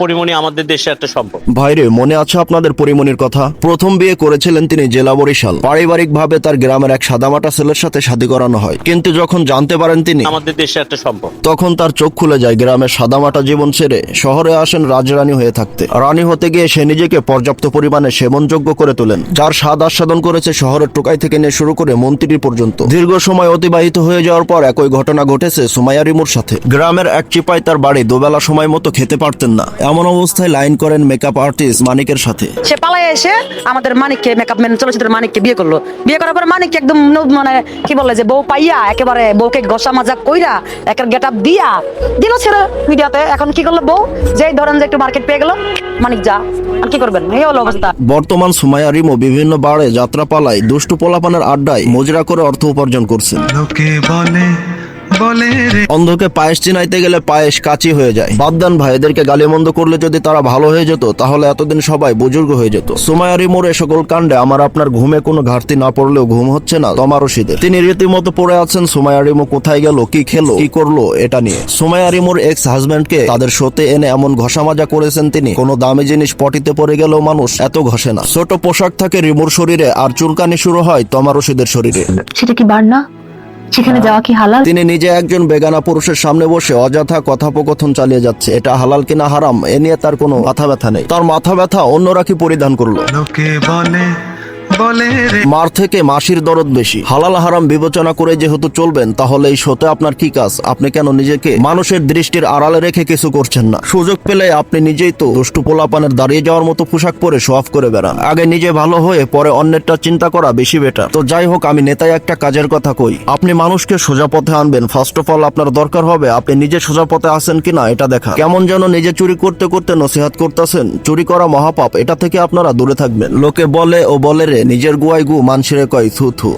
পরিমণি আমাদের দেশে একটা সম্পদ ভাইরে মনে আছে আপনাদের পরিমণির কথা? প্রথম বিয়ে করেছিলেন তিনি জেলা বরিশাল। পারিবারিক ভাবে তার গ্রামের এক সাদামাটা ছেলের সাথে শাদী করানো হয়। কিন্তু যখন জানতে পারেন তিনি আমাদের দেশে একটা সম্পদ তখন তার চোখ খুলে যায় গ্রামের সাদামাটা জীবন ছেড়ে শহরে আসেন রাজরানী হয়ে থাকতে। রানী হতে গিয়ে সে নিজেকে পর্যাপ্ত পরিমাণে সেবনযোগ্য করে তোলেন। যার স্বাদ আস্বাদন করেছে শহরের টোকাই থেকে নিয়ে শুরু করে মন্ত্রী পর্যন্ত। দীর্ঘ সময় অতিবাহিত হয়ে যাওয়ার পর একই ঘটনা ঘটেছে সুমাইয়া রিমুর সাথে। গ্রামের এক চিপাই তার বাড়ি দুবেলা সময় মতো খেতে পারতেন না। এমন অবস্থায় লাইন করেন মেকআপ আর্টিস্ট মানিকের সাথে। সে পালায় এসে আমাদের মানিককে মেকআপ ম্যান চলচ্চিত্রের মানিককে বিয়ে করল। বিয়ে করার পর মানিক একদম মানে কি বলে যে বউ পাইয়া একেবারে বউকে ঘষা মাজা কইরা একের গেট আপ দিয়া দিল ছেড়ে মিডিয়াতে। এখন কি করল বউ? যেই ধরেন যে একটু মার্কেট পেয়ে গেল মানিক যা আর কি করবেন? এই হলো অবস্থা। বর্তমান সুমাইয়া রিমো বিভিন্ন বারে যাত্রা পালায় দুষ্টু পোলাপানের আড্ডায় মজরা করে অর্থ উপার্জন করছেন। লোকে বলে বলে অন্ধকে পায়েস চিনাইতে গেলে পায়েস কাচি হয়ে যায়। বাদদান ভাই এদেরকে গালিমন্দ করলে যদি তারা ভালো হয়ে যেত তাহলে এতদিন সবাই বুজুর্গ হয়ে যেত। সুমায়ারি মোড়ে সকল কাণ্ডে আমার আপনার ঘুমে কোনো ঘাটতি না পড়লেও ঘুম হচ্ছে না তমারশিদের তিনি রীতিমতো পড়ে আছেন সুমায়ারিমো কোথায় গেল কি খেলো কি করল এটা নিয়ে। সুমায়ারিমোর এক্স হাজব্যান্ডকে তাদের শোতে এনে এমন ঘষা মাজা করেছেন তিনি। কোনো দামি জিনিস পটিতে পড়ে গেলেও মানুষ এত ঘষে না। ছোট পোশাক থাকে রিমোর শরীরে আর চুলকানি শুরু হয় তমারশিদের শরীরে। সেটা কি বার না সেখানে যাওয়া কি হালাল? তিনি নিজে একজন বেগানা পুরুষের সামনে বসে অযথা কথোপকথন চালিয়ে যাচ্ছে। এটা হালাল কিনা হারাম এ নিয়ে তার কোনো মাথা ব্যথা নেই। তার মাথা ব্যথা অন্যরা কি পরিধান করল? লোকে বলে মার থেকে মাসির দরদ বেশি। হালাল হারাম বিবেচনা করে যেহেতু চলবেন, তাহলে এই শোতে আপনার কি কাজ? আপনি কেন নিজেকে মানুষের দৃষ্টির আড়ালে রেখে কিছু করছেন না? সুযোগ পেলে আপনি নিজেই তো দুষ্টু পোলাপানের দাঁড়িয়ে যাওয়ার মতো পোশাক পরে শো অফ করে বেড়ান। আগে নিজে ভালো হয়ে পরে অন্যেরটা চিন্তা করা বেশি বেটার তো যাই হোক, আমি নেতাই একটা কাজের কথা কই। আপনি মানুষকে সোজা পথে আনবেন। ফার্স্ট অফ অল আপনার দরকার হবে আপনি নিজে সোজা পথে আসেন কিনা এটা দেখা। কেমন যেন নিজে চুরি করতে করতে নসিহাত করতেছেন, চুরি করা মহাপাপ, এটা থেকে আপনারা দূরে থাকবেন। লোকে বলে, ও বলে রে নিজের গুয়াই গু মানসিরে কয় থু থু।